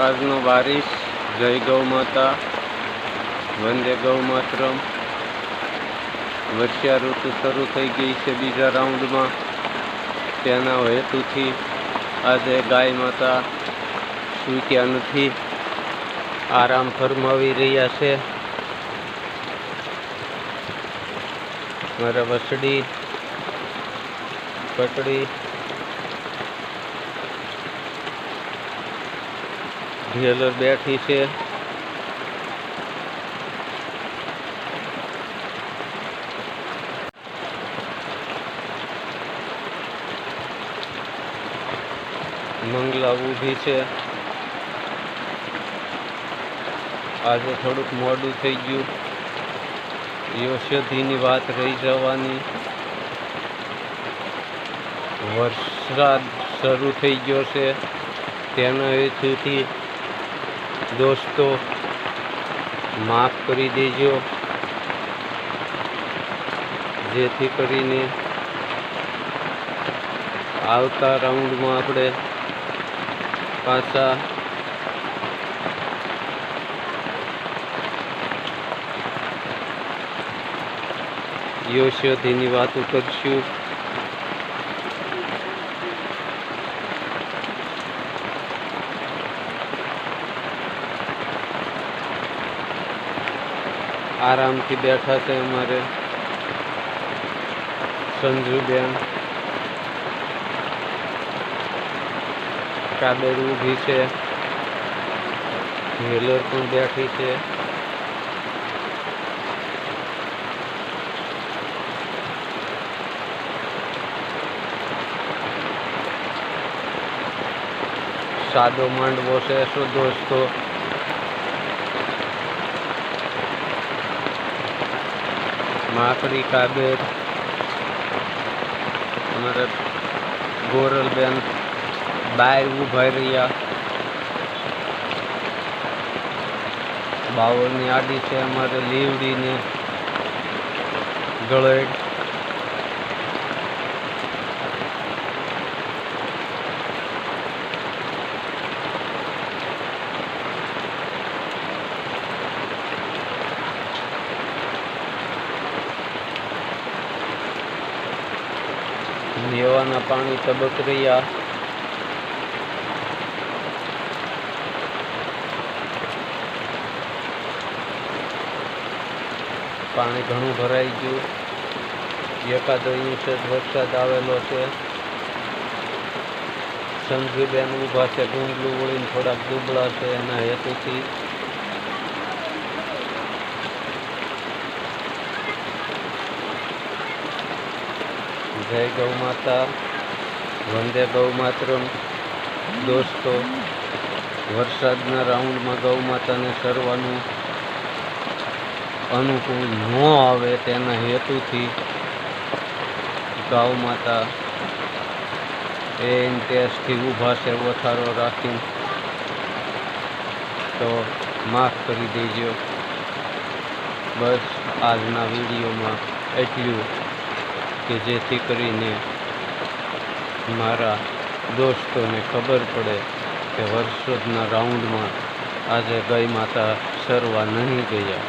આજનો બારિશ. જય ગૌ માતા. વંદે ગૌ માતરમ. વર્ષા ઋતુ શરૂ થઈ ગઈ છે બીજા રાઉન્ડમાં. તેના હેતુથી આજે ગાય માતા સૂત્યા નથી. આરામ ફરમાવી રહ્યા છે. મારા વસડી, પટડી ઢેલર બેઠી છે. મંગલા ઊભી છે. આજે થોડુંક મોડું થઈ ગયું. યશોધીની વાત રહી જવાની. વરસાદ શરૂ થઈ ગયો છે. તેના હેતુથી દોસ્તો માફ કરી દેજો. જેથી કરીને આવતા રાઉન્ડમાં આપણે પાછા યશોધીની વાતો કરશું. આરામથી બેઠા છે અમારે. સંજુબેન. કાદર ઊભી છે. હેલર પણ બેઠી છે. સાદો માંડવો છે. શું દોસ્તો? માકડી કાબેર અમારા ગોરલબેન બાય ઊભા રહ્યા. બાવળની આડી છે અમારે લીવડીને ગળેડ લેવાના પાણી તબક રહ્યા. પાણી ઘણું ભરાઈ ગયું. એકાદો ઇંચ વરસાદ આવેલો છે. સંજુબેન ઊભા છે ડુંગળું વળીને થોડાક દુબળા છે એના હેતુથી જય ગૌ માતા, વંદે ગૌ માતરમ. દોસ્તો, વરસાદના રાઉન્ડમાં ગૌ માતાને સરવાનું અનુકૂળ ન આવે તેના હેતુથી ગૌ માતા એ ઇન્ટેસથી ઊભા છે, વથારો રાખીને. તો માફ કરી દેજો. બસ આજના વિડીયોમાં એટલું. કે જેથી કરીને મારા દોસ્તોને ખબર પડે કે વર્ષોદના રાઉન્ડમાં આજે ગઈ માતા સરવા નહીં ગયા.